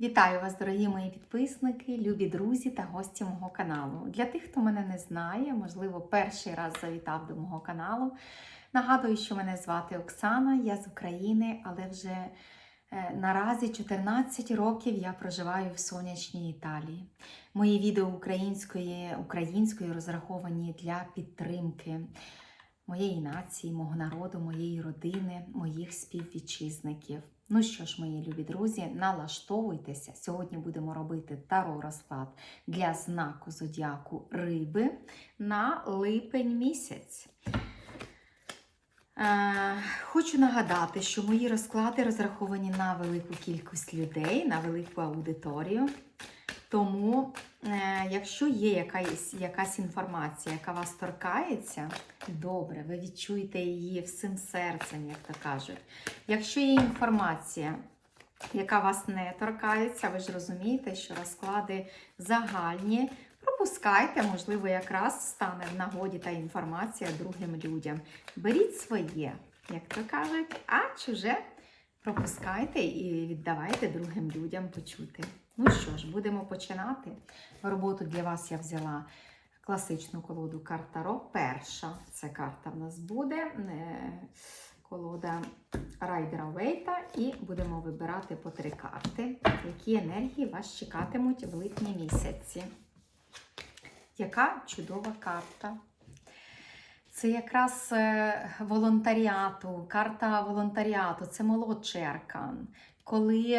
Вітаю вас, дорогі мої підписники, любі друзі та гості мого каналу. Для тих, хто мене не знає, можливо, перший раз завітав до мого каналу. Нагадую, що мене звати Оксана, я з України, але вже е, наразі 14 років я проживаю в сонячній Італії. Мої відео української, українською розраховані для підтримки моєї нації, мого народу, моєї родини, моїх співвітчизників. Ну що ж, мої любі друзі, налаштовуйтеся. Сьогодні будемо робити таро розклад для знаку зодіаку риби на липень місяць. Е, Хочу нагадати, що мої розклади розраховані на велику кількість людей, на велику аудиторію. Тому, е, якщо є якась, якась інформація, яка вас торкається, добре, ви відчуєте її всім серцем, як то кажуть. Якщо є інформація, яка вас не торкається, ви ж розумієте, що розклади загальні. Пропускайте, можливо, якраз стане в нагоді та інформація другим людям. Беріть своє, як то кажуть, а чуже пропускайте і віддавайте другим людям почути. Ну що ж, будемо починати. Роботу для вас я взяла класичну колоду карта Ро. Перша це карта в нас буде. е, Колода Райдера Вейта, і будемо вибирати по три карти, які енергії вас чекатимуть в липні місяці. Яка чудова карта. Це якраз е, волонтаріату, карта волонтаріату, це молодший аркан. Коли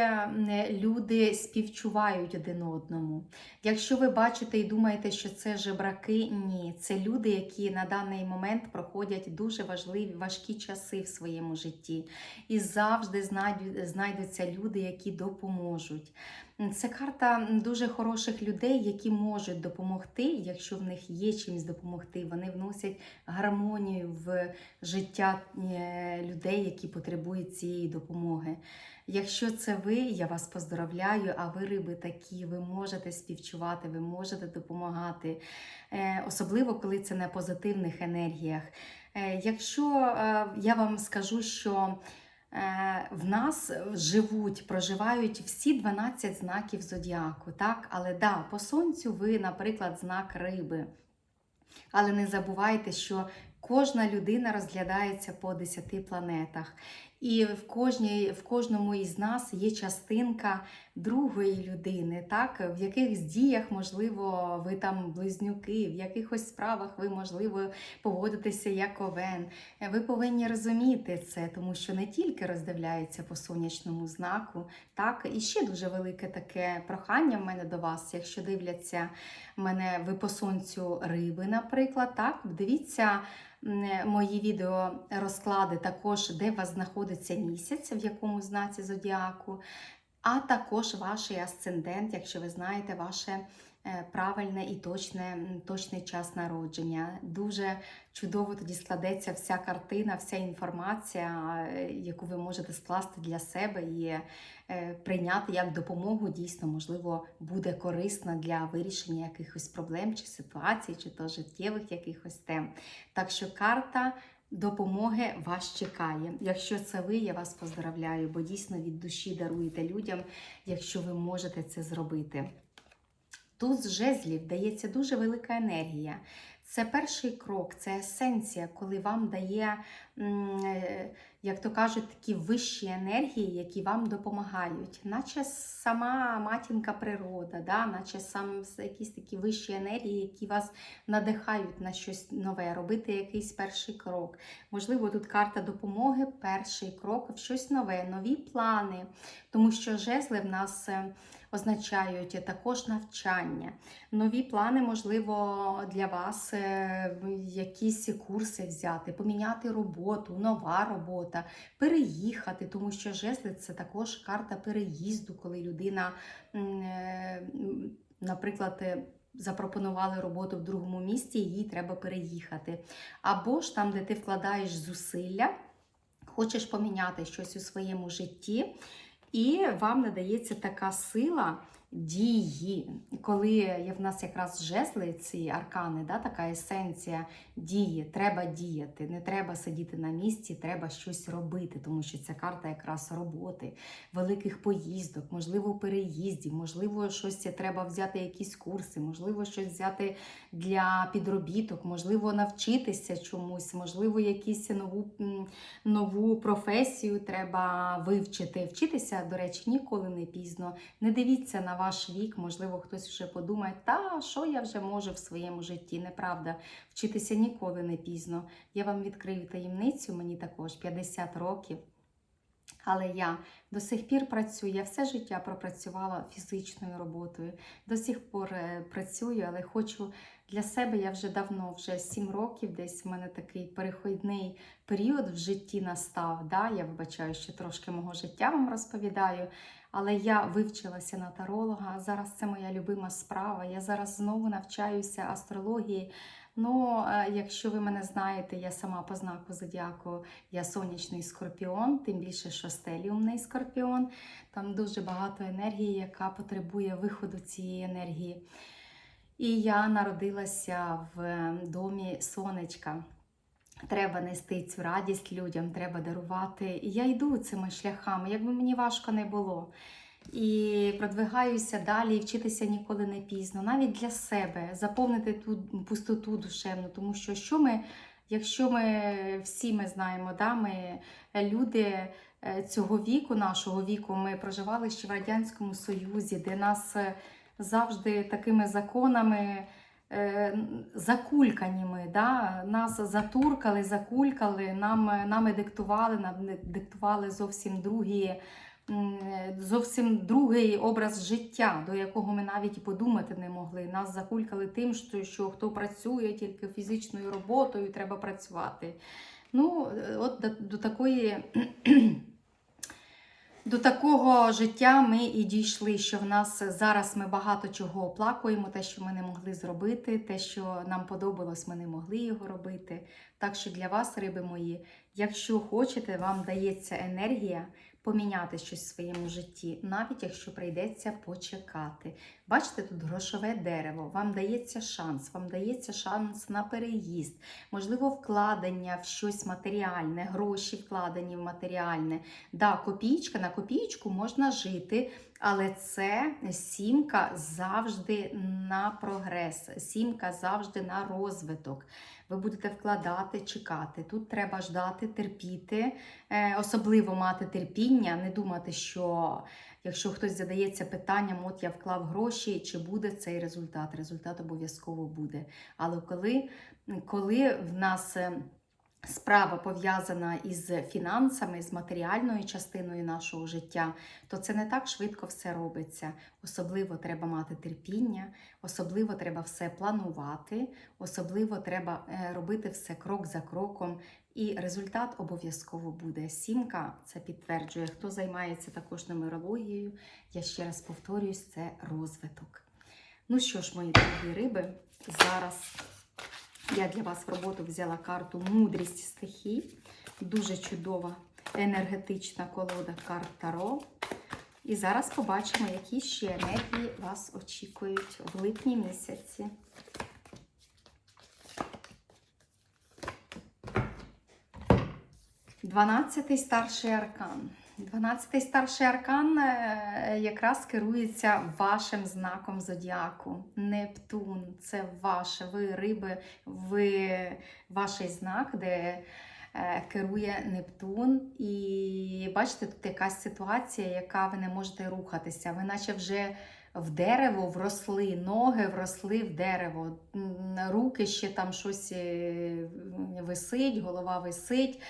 люди співчувають один одному. Якщо ви бачите і думаєте, що це жебраки, ні, це люди, які на даний момент проходять дуже важливі важкі часи в своєму житті. І завжди знайдуться люди, які допоможуть. Це карта дуже хороших людей, які можуть допомогти, якщо в них є чимось допомогти. Вони вносять гармонію в життя е, людей, які потребують цієї допомоги. Якщо це ви, я вас поздравляю, а ви риби такі, ви можете співчувати, ви можете допомагати, Е, особливо коли це на позитивних енергіях. Е, Якщо е, я вам скажу, що В нас живуть, проживають всі 12 знаків зодіаку, так? Але да, по сонцю ви, наприклад, знак риби. Але не забувайте, що кожна людина розглядається по 10 планетах. І в, кожній, в кожному із нас є частинка другої людини, так? в якихось діях, можливо, ви там близнюки, в якихось справах ви, можливо, поводитеся як овен. Ви повинні розуміти це, тому що не тільки роздивляються по сонячному знаку, так, і ще дуже велике таке прохання в мене до вас, якщо дивляться мене ви по сонцю риби, наприклад, так, дивіться. М, Мої відео розклади також, де у вас знаходиться місяць, в якому знаці зодіаку, а також ваш асцендент, якщо ви знаєте ваше е, правильне і точне, точний час народження. Дуже чудово тоді складеться вся картина, вся інформація, е, яку ви можете скласти для себе і е, прийняти як допомогу, дійсно, можливо, буде корисна для вирішення якихось проблем чи ситуацій, чи то життєвих якихось тем. Так що карта. Допомоги вас чекає. Якщо це ви, я вас поздравляю, бо дійсно від душі даруєте людям, якщо ви можете це зробити. Тут з жезлів дається дуже велика енергія. Це перший крок, це есенція, коли вам дає, як то кажуть, такі вищі енергії, які вам допомагають, наче сама матінка природа, да? наче сам якісь такі вищі енергії, які вас надихають на щось нове, робити якийсь перший крок. Можливо, тут карта допомоги, перший крок в щось нове, нові плани, тому що жезли в нас. е, означають також навчання. Нові плани, можливо, для вас е, якісь курси взяти, поміняти роботу, нова робота, переїхати, тому що жезли це також карта переїзду, коли людина, е, наприклад, е, Запропонували роботу в другому місті, їй треба переїхати. Або ж там, де ти вкладаєш зусилля, хочеш поміняти щось у своєму житті, і вам надається така сила, дії. Коли є в нас якраз жезли, ці аркани, да, така есенція дії, треба діяти, не треба сидіти на місці, треба щось робити, тому що ця карта якраз роботи, великих поїздок, можливо, переїздів, можливо, щось треба взяти, якісь курси, можливо, щось взяти для підробіток, можливо, навчитися чомусь, можливо, якісь нову, нову професію треба вивчити. Вчитися, до речі, ніколи не пізно. Не дивіться на ваш вік, можливо, хтось вже подумає, та що я вже можу в своєму житті. Неправда, вчитися ніколи не пізно. Я вам відкрию таємницю, мені також 50 років. Але я до сих пір працюю, я все життя пропрацювала фізичною роботою. До сих пор е, працюю, але хочу для себе, я вже давно, вже 7 років, десь в мене такий переходний період в житті настав. Да? Я вибачаю, що трошки мого життя вам розповідаю. Але я вивчилася на таролога. Зараз це моя любима справа. Я зараз знову навчаюся астрології. Ну, е, якщо ви мене знаєте, я сама по знаку зодіаку, я сонячний скорпіон, тим більше, що стеліумний скорпіон. Там дуже багато енергії, яка потребує виходу цієї енергії. І я народилася в домі сонечка. Треба нести цю радість людям, треба дарувати. І я йду цими шляхами, якби мені важко не було. І продвигаюся далі, і вчитися ніколи не пізно, навіть для себе, заповнити ту пустоту душевну, тому що що ми, якщо ми всі ми знаємо, да, ми люди е, цього віку, нашого віку, ми проживали ще в Радянському Союзі, де нас е, завжди такими законами е, закульканіми, да? нас затуркали, закулькали, нам, нами диктували, нам диктували зовсім другі. Зовсім другий образ життя, до якого ми навіть і подумати не могли. Нас закулькали тим, що, що хто працює тільки фізичною роботою, треба працювати. Ну, от до, до такої до такого життя ми і дійшли, що в нас зараз ми багато чого оплакуємо, те, що ми не могли зробити, те, що нам подобалось, ми не могли його робити. Так що для вас, риби мої, якщо хочете, вам дається енергія поміняти щось в своєму житті, навіть якщо прийдеться почекати. Бачите, тут грошове дерево, вам дається шанс, вам дається шанс на переїзд, можливо, вкладення в щось матеріальне, гроші вкладені в матеріальне. Да, копійка на копійку можна жити, але це сімка завжди на прогрес, сімка завжди на розвиток. Ви будете вкладати, чекати. Тут треба ждати, терпіти, е, особливо мати терпіння, не думати, що якщо хтось задається питанням, от я вклав гроші, чи буде цей результат? Результат обов'язково буде. Але коли, коли в нас. Справа пов'язана із фінансами, з матеріальною частиною нашого життя, то це не так швидко все робиться. Особливо треба мати терпіння, особливо треба все планувати, особливо треба е, робити все крок за кроком, і результат обов'язково буде. Сімка це підтверджує. Хто займається також нумерологією, я ще раз повторююсь, це розвиток. Ну що ж, мої дорогі риби, зараз. Я для вас в роботу взяла карту Мудрість стихій. Дуже чудова енергетична колода карт Таро. І зараз побачимо, які ще енергії вас очікують в липні місяці. Дванадцятий старший аркан. Дванадцятий старший аркан е, якраз керується вашим знаком зодіаку. Нептун це ваше, ви риби, ви ваш знак, де е, керує Нептун. І бачите, тут якась ситуація, яка ви не можете рухатися. Ви наче вже в дерево вросли, ноги вросли в дерево, руки ще там щось е, висить, голова висить.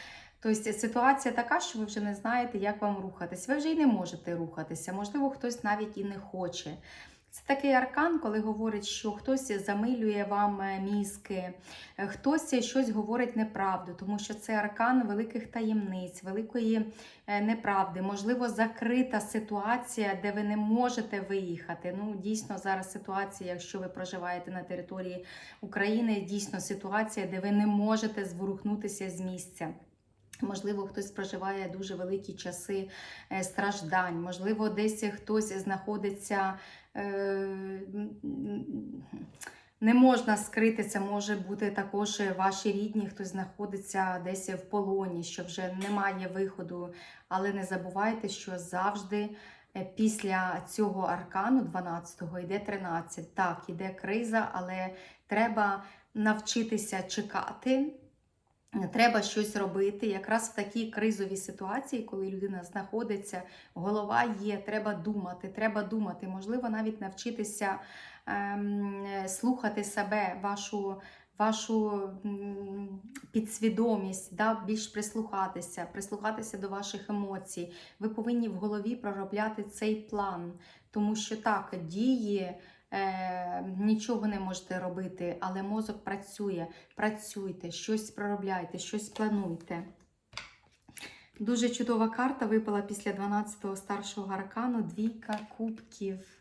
Тобто ситуація така, що ви вже не знаєте, як вам рухатись. Ви вже й не можете рухатися. Можливо, хтось навіть і не хоче. Це такий аркан, коли говорить, що хтось замилює вам е, мізки, е, хтось щось говорить неправду, тому що це аркан великих таємниць, великої е, неправди, можливо, закрита ситуація, де ви не можете виїхати. Ну, дійсно, зараз ситуація, якщо ви проживаєте на території України, дійсно ситуація, де ви не можете зворухнутися з місця. Можливо, хтось проживає дуже великі часи е, страждань, можливо, десь хтось знаходиться. е, Не можна скрити, це може бути також ваші рідні, хтось знаходиться десь в полоні, що вже немає виходу. Але не забувайте, що завжди е, після цього аркану 12-го йде 13. Так, йде криза, але треба навчитися чекати. Треба щось робити. Якраз в такій кризовій ситуації, коли людина знаходиться, голова є, треба думати, треба думати. Можливо, навіть навчитися ем, слухати себе, вашу, вашу підсвідомість, да, більш прислухатися, прислухатися до ваших емоцій. Ви повинні в голові проробляти цей план, тому що так, дії. Е, нічого не можете робити, але мозок працює. Працюйте, щось проробляйте, щось плануйте. Дуже чудова карта випала після 12-го старшого аркану. Двійка кубків.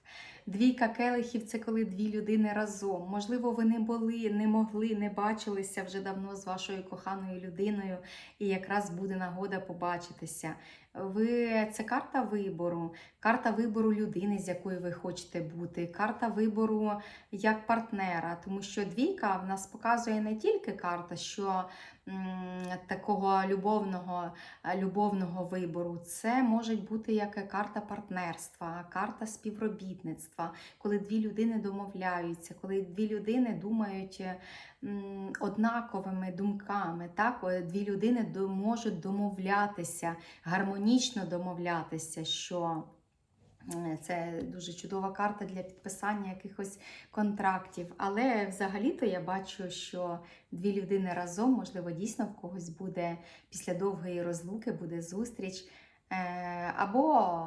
Двійка келихів це коли дві людини разом. Можливо, ви не були, не могли, не бачилися вже давно з вашою коханою людиною, і якраз буде нагода побачитися. Ви це карта вибору, карта вибору людини, з якою ви хочете бути, карта вибору як партнера. Тому що двійка в нас показує не тільки карта, що такого любовного, любовного вибору, це може бути як карта партнерства, карта співробітництва, коли дві людини домовляються, коли дві людини думають однаковими думками. Так? О, Дві людини можуть домовлятися, гармонічно домовлятися, що е, це дуже чудова карта для підписання якихось контрактів. Але взагалі-то я бачу, що дві людини разом, можливо, дійсно в когось буде після довгої розлуки, буде зустріч. Е, Або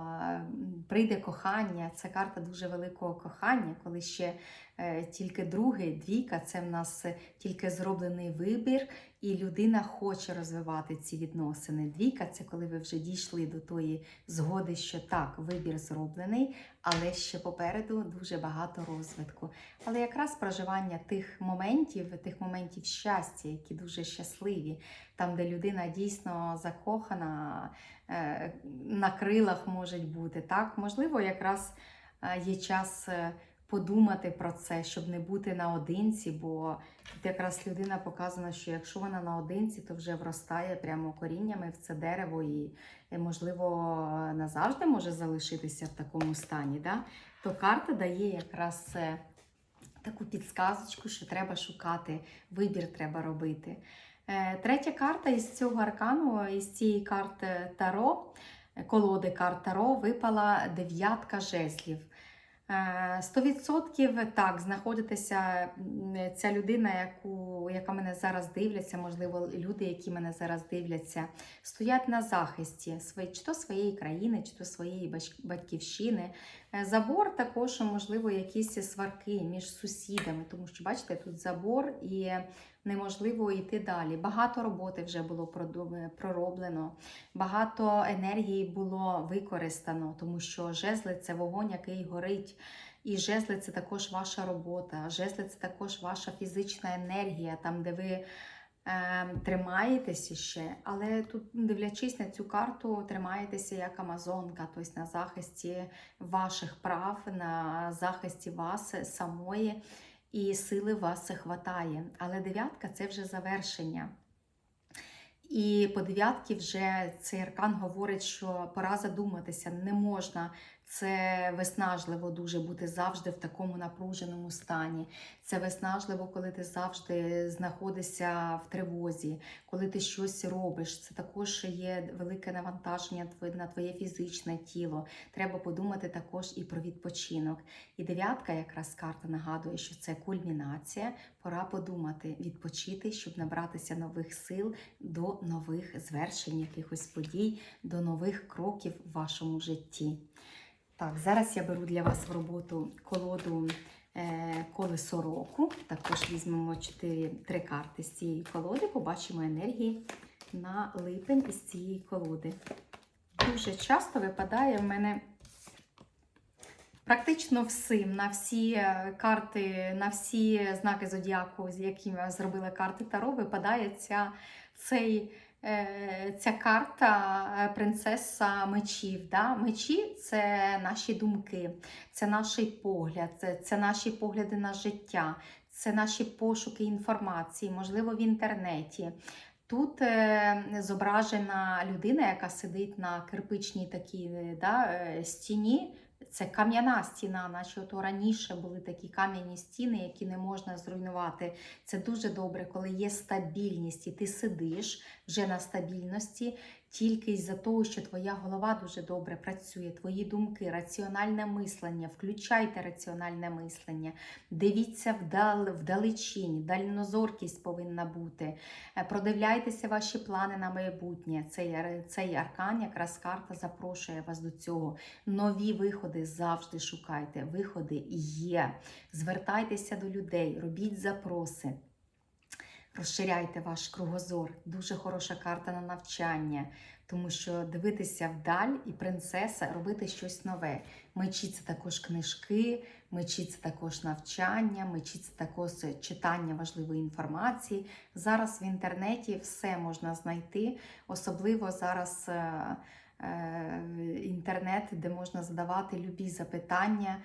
прийде кохання, це карта дуже великого кохання, коли ще е, тільки другий, двійка це в нас тільки зроблений вибір, і людина хоче розвивати ці відносини. Двійка це коли ви вже дійшли до тої згоди, що так, вибір зроблений, але ще попереду дуже багато розвитку. Але якраз проживання тих моментів, тих моментів щастя, які дуже щасливі, там, де людина дійсно закохана, на крилах можуть бути. Так, можливо, якраз е, є час е, подумати про це, щоб не бути наодинці, бо тут якраз людина показана, що якщо вона наодинці, то вже вростає прямо коріннями в це дерево і, е, можливо, назавжди може залишитися в такому стані. Да? То карта дає якраз е, таку підсказочку, що треба шукати, вибір треба робити. Е, Третя карта із цього аркану, із цієї карти Таро, е, колоди карт Таро, випала дев'ятка жезлів. Е, 100% так, знаходитися ця людина, яку, яка мене зараз дивляться, можливо, люди, які мене зараз дивляться, стоять на захисті чи то своєї країни, чи то своєї батьківщини. Е, Забор також, можливо, якісь сварки між сусідами, тому що, бачите, тут забор і неможливо йти далі. Багато роботи вже було пророблено, багато енергії було використано, тому що жезли це вогонь, який горить. І жезли це також ваша робота, жезли це також ваша фізична енергія, там, де ви е, тримаєтеся ще, але тут, дивлячись на цю карту, тримаєтеся як Амазонка, тобто на захисті ваших прав, на захисті вас самої, і сили вас хватає. Але дев'ятка це вже завершення. І по дев'ятки вже цей аркан говорить, що пора задуматися, не можна. Це виснажливо дуже бути завжди в такому напруженому стані. Це виснажливо, коли ти завжди знаходишся в тривозі, коли ти щось робиш. Це також є велике навантаження на твоє фізичне тіло. Треба подумати також і про відпочинок. І дев'ятка, якраз карта нагадує, що це кульмінація. Пора подумати, відпочити, щоб набратися нових сил до нових звершень, якихось подій, до нових кроків в вашому житті. Так, зараз я беру для вас в роботу колоду е, колесо року. Також візьмемо 4, 3 карти з цієї колоди, побачимо енергії на липень із цієї колоди. Дуже часто випадає в мене практично всім, на всі е, карти, на всі знаки зодіаку, з якими зробили карти Таро, випадає ця, цей ця карта е, принцеса мечів. Да? Мечі це наші думки, це наш погляд, це, це наші погляди на життя, це наші пошуки інформації, можливо, в інтернеті. Тут е, зображена людина, яка сидить на кирпичній такій е, да, е, стіні. Це кам'яна стіна, наче ото раніше були такі кам'яні стіни, які не можна зруйнувати. Це дуже добре, коли є стабільність, і ти сидиш вже на стабільності тільки із-за того, що твоя голова дуже добре працює, твої думки, раціональне мислення. Включайте раціональне мислення, дивіться вдал, вдалечінь, дальнозоркість повинна бути. Е, Продивляйтеся ваші плани на майбутнє. Цей, цей аркан, якраз карта запрошує вас до цього. Нові виходи завжди шукайте. Виходи є. Звертайтеся до людей, робіть запроси. Розширяйте ваш кругозор. Дуже хороша карта на навчання, тому що дивитися вдаль і принцеса робити щось нове. Мечі це також книжки, мечі це також навчання, мечі це також читання важливої інформації. Зараз в інтернеті все можна знайти, особливо зараз. е, е, Інтернет, де можна задавати любі запитання,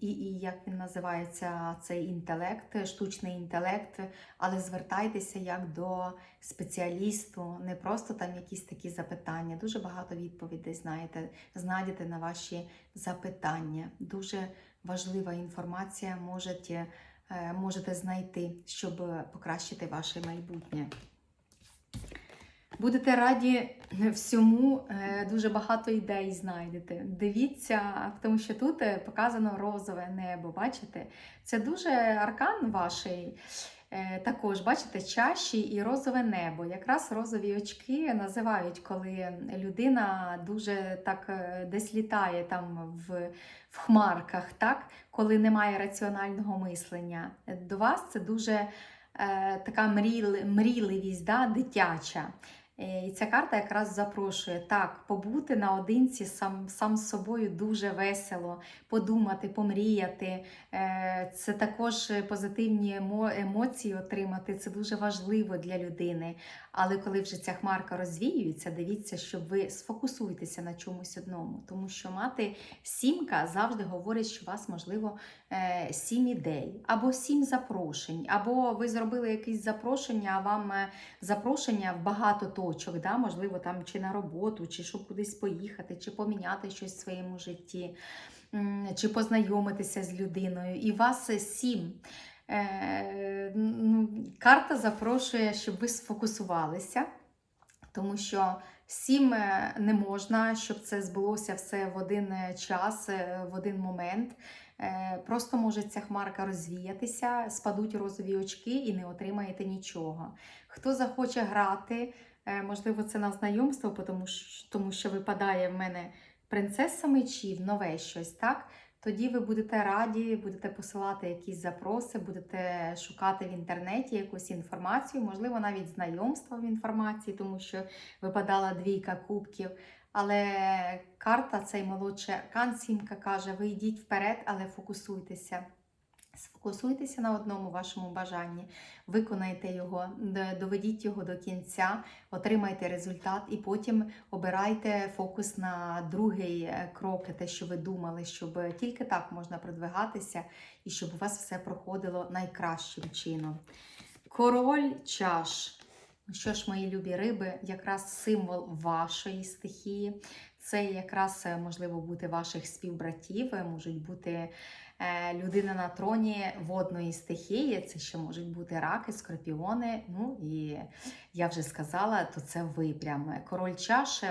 і, і як він називається цей інтелект, штучний інтелект, але звертайтеся як до спеціалісту, не просто там якісь такі запитання. Дуже багато відповідей знаєте, знайдете на ваші запитання. Дуже важлива інформація можете, е, можете знайти, щоб покращити ваше майбутнє. Будете раді всьому, е, дуже багато ідей знайдете. Дивіться, тому що тут е, показано розове небо. Бачите? Це дуже аркан ваший. Е, Також, бачите, чаші і розове небо. Якраз розові очки називають, коли людина дуже так е, десь літає там в, в хмарках, так? коли немає раціонального мислення. До вас це дуже е, така мріли, мрійливість, да, дитяча. Е, І ця карта якраз запрошує так, побути наодинці сам, сам з собою дуже весело, подумати, помріяти. Е, Це також позитивні емоції отримати. Це дуже важливо для людини. Але коли вже ця хмарка розвіюється, дивіться, щоб ви сфокусуєтеся на чомусь одному. Тому що мати сімка завжди говорить, що вас можливо сім ідей, або сім запрошень, або ви зробили якесь запрошення, а вам е, запрошення в багато точок, да? можливо, там чи на роботу, чи щоб кудись поїхати, чи поміняти щось в своєму житті, чи познайомитися з людиною. І вас е, сім. Е, ну, Карта запрошує, щоб ви сфокусувалися, тому що всім е, не можна, щоб це збулося все в один е, час, е, в один момент. Е, Просто може ця хмарка розвіятися, спадуть розові очки і не отримаєте нічого. Хто захоче грати, е, можливо, це на знайомство, тому що, тому що випадає в мене принцеса мечів, нове щось, так? Тоді ви будете раді, будете посилати якісь запроси, будете шукати в інтернеті якусь інформацію, можливо, навіть знайомство в інформації, тому що випадала двійка кубків. Але карта, цей молодший аркан, сімка каже: ви йдіть вперед, але фокусуйтеся. Сфокусуйтеся на одному вашому бажанні, виконайте його, доведіть його до кінця, отримайте результат і потім обирайте фокус на другий е, крок, те, що ви думали, щоб тільки так можна продвигатися і щоб у вас все проходило найкращим чином. Король чаш. Що ж, мої любі риби, якраз символ вашої стихії. Це якраз е, можливо бути ваших співбратів, е, можуть бути е, людина на троні водної стихії. Це ще можуть бути раки, скорпіони. Ну і я вже сказала, то це ви прям король чаші.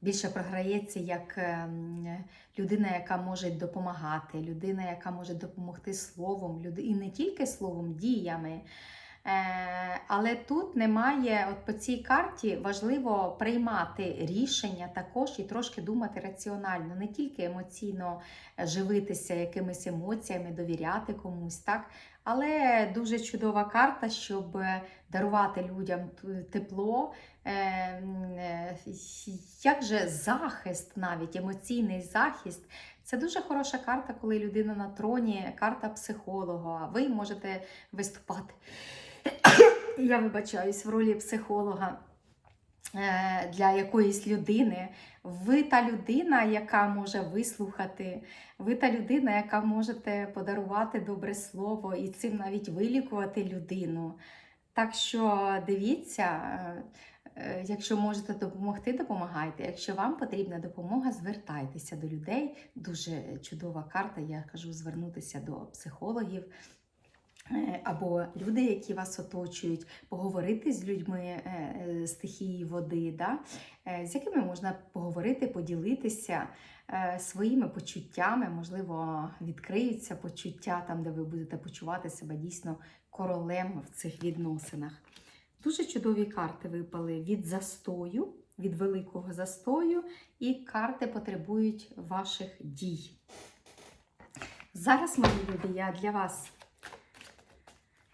Більше програється як ем, людина, яка може допомагати, людина, яка може допомогти словом, і не тільки словом, діями. Е, Але тут немає, от по цій карті важливо приймати рішення також і трошки думати раціонально, не тільки емоційно живитися якимись емоціями, довіряти комусь, так? Але дуже чудова карта, щоб дарувати людям тепло, е, е, як же захист, навіть емоційний захист. Це дуже хороша карта, коли людина на троні, карта психолога. Ви можете виступати я вибачаюсь в ролі психолога е, для якоїсь людини. Ви та людина, яка може вислухати, ви та людина, яка можете подарувати добре слово і цим навіть вилікувати людину. Так що дивіться, е, е, якщо можете допомогти, допомагайте. Якщо вам потрібна допомога, звертайтеся до людей. Дуже чудова карта, я кажу, звернутися до психологів. Е, Або люди, які вас оточують, поговорити з людьми е, е, стихії води, да? з якими можна поговорити, поділитися своїми почуттями, можливо, відкриються почуття там, де ви будете почувати себе дійсно королем в цих відносинах. Дуже чудові карти випали від застою, від великого застою, і карти потребують ваших дій. Зараз, мої любі, я для вас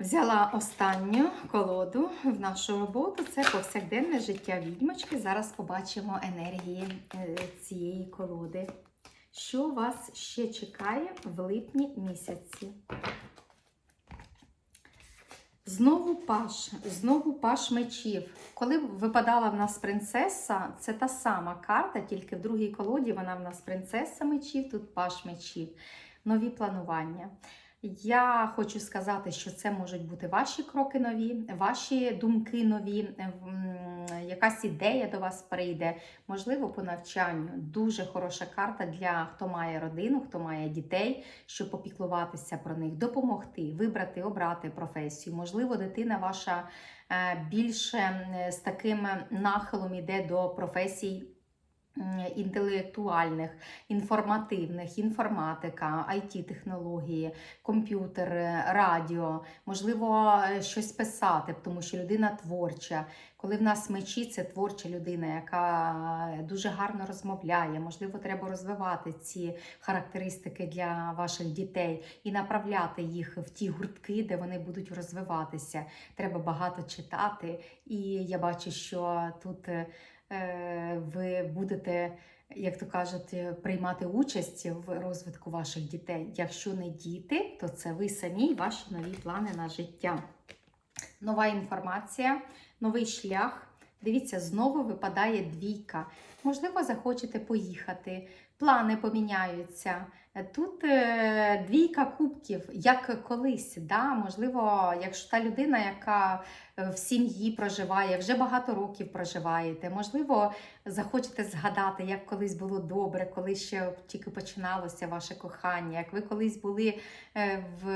взяла останню колоду в нашу роботу. Це повсякденне життя відьмочки. Зараз побачимо енергії е, цієї колоди. Що вас ще чекає в липні місяці? Знову паш, знову паш мечів. Коли випадала в нас принцеса, це та сама карта, тільки в другій колоді вона в нас принцеса мечів, тут паш мечів. Нові планування. Я хочу сказати, що це можуть бути ваші кроки нові, ваші думки нові, якась ідея до вас прийде, можливо, по навчанню. Дуже хороша карта для хто має родину, хто має дітей, щоб попіклуватися про них, допомогти, вибрати, обрати професію. Можливо, дитина ваша е, більше з таким нахилом іде до професій. Інтелектуальних, інформативних, інформатика, it технології комп'ютер, радіо, можливо, е, щось писати, тому що людина творча. Коли в нас мечі, це творча людина, яка дуже гарно розмовляє. Можливо, треба розвивати ці характеристики для ваших дітей і направляти їх в ті гуртки, де вони будуть розвиватися. Треба багато читати. І я бачу, що тут е, ви будете як то кажуть, е, приймати участь в розвитку ваших дітей. Якщо не діти, то це ви самі і ваші нові плани на життя. Нова інформація, новий шлях. Дивіться, знову випадає двійка. Можливо, захочете поїхати, плани поміняються. Тут е, двійка кубків, як колись. Да? Можливо, якщо та людина, яка в сім'ї проживає, вже багато років проживаєте, можливо, захочете згадати, як колись було добре, коли ще тільки починалося ваше кохання, як ви колись були е, в,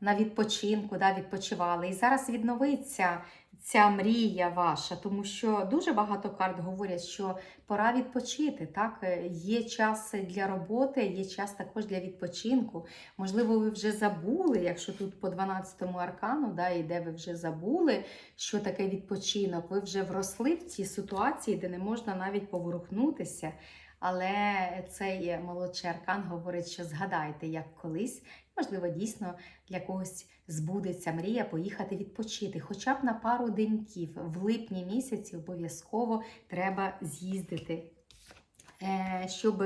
на відпочинку, да, відпочивали. І зараз відновиться ця мрія ваша, тому що дуже багато карт говорять, що пора відпочити. Так? Е, Є час для роботи, є час також для відпочинку. Можливо, ви вже забули, якщо тут по 12-му аркану да, йде, ви вже забули, що таке відпочинок. Ви вже вросли в ці ситуації, де не можна навіть поворухнутися. Але цей молодший аркан говорить, що згадайте, як колись, можливо, дійсно для когось збудеться мрія поїхати відпочити, хоча б на пару деньків. В липні місяці обов'язково треба з'їздити, Е, щоб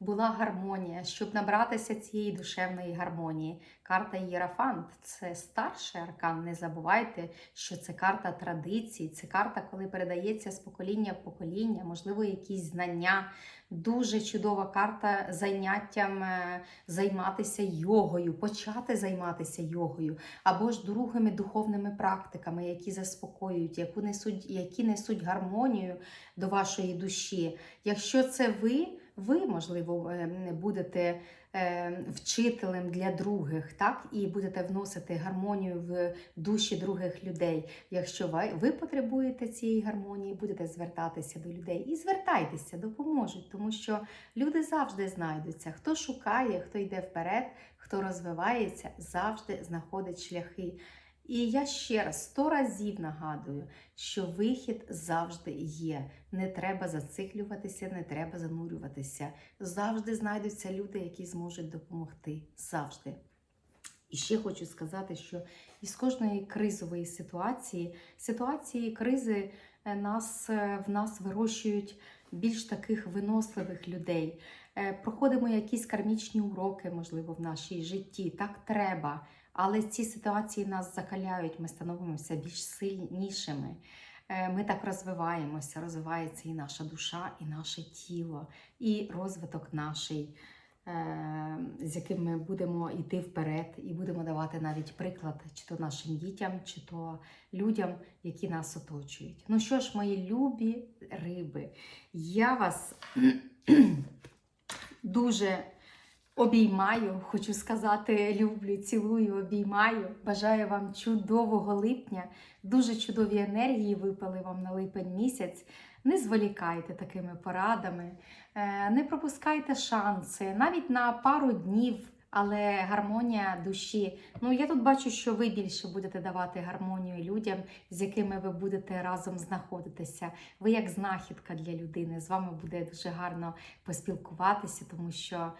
була гармонія, щоб набратися цієї душевної гармонії. Карта Єрафант це старший аркан. Не забувайте, що це карта традицій, це карта, коли передається з покоління в покоління, можливо, якісь знання. Дуже чудова карта заняттям е, займатися йогою, почати займатися йогою, або ж другими духовними практиками, які заспокоюють, яку несуть, які несуть гармонію до вашої душі. Якщо це ви, ви, можливо, е, будете е, вчителем для других, так, і будете вносити гармонію в душі других людей. Якщо ви, ви потребуєте цієї гармонії, будете звертатися до людей і звертайтеся, допоможуть, тому що люди завжди знайдуться. Хто шукає, хто йде вперед, хто розвивається, завжди знаходить шляхи. І я ще раз сто разів нагадую, що вихід завжди є. Не треба зациклюватися, не треба занурюватися. Завжди знайдуться люди, які зможуть допомогти. Завжди. І ще хочу сказати, що із кожної кризової ситуації, ситуації кризи е, нас, е, в нас вирощують більш таких виносливих людей. Е, Проходимо якісь кармічні уроки, можливо, в нашій житті. Так треба. Але ці ситуації нас закаляють, ми становимося більш сильнішими. Е, Ми так розвиваємося, розвивається і наша душа, і наше тіло, і розвиток наший, е, з яким ми будемо йти вперед, і будемо давати навіть приклад, чи то нашим дітям, чи то людям, які нас оточують. Ну що ж, мої любі риби, я вас дуже обіймаю, хочу сказати, люблю, цілую, обіймаю. Бажаю вам чудового липня, дуже чудові енергії випали вам на липень місяць. Не зволікайте такими порадами, е, не пропускайте шанси навіть на пару днів. Але гармонія душі. Ну я тут бачу, що ви більше будете давати гармонію людям, з якими ви будете разом знаходитися. Ви як знахідка для людини. З вами буде дуже гарно поспілкуватися, тому що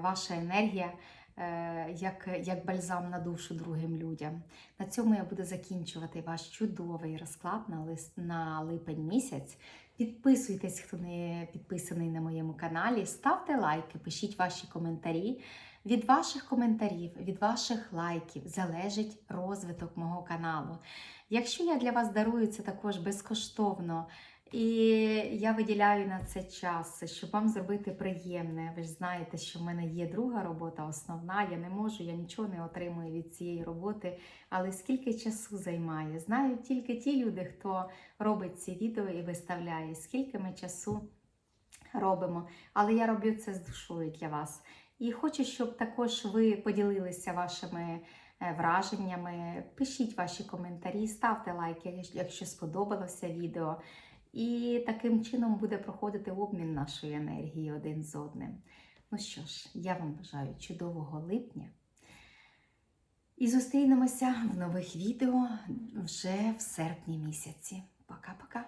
ваша енергія е, як, як бальзам на душу другим людям. На цьому я буду закінчувати ваш чудовий розклад на, лист, на липень місяць. Підписуйтесь, хто не підписаний на моєму каналі, ставте лайки, пишіть ваші коментарі. Від ваших коментарів, від ваших лайків залежить розвиток мого каналу. Якщо я для вас дарую це також безкоштовно, і я виділяю на це час, щоб вам зробити приємне. Ви ж знаєте, що в мене є друга робота, основна. Я не можу, я нічого не отримую від цієї роботи. Але скільки часу займає? Знають тільки ті люди, хто робить ці відео і виставляє, скільки ми часу робимо. Але я роблю це з душою для вас. І хочу, щоб також ви поділилися вашими е, враженнями. Пишіть ваші коментарі, ставте лайки, якщо сподобалося відео. І таким чином буде проходити обмін нашої енергії один з одним. Ну що ж, я вам бажаю чудового липня. І зустрінемося в нових відео вже в серпні місяці. Пока-пока!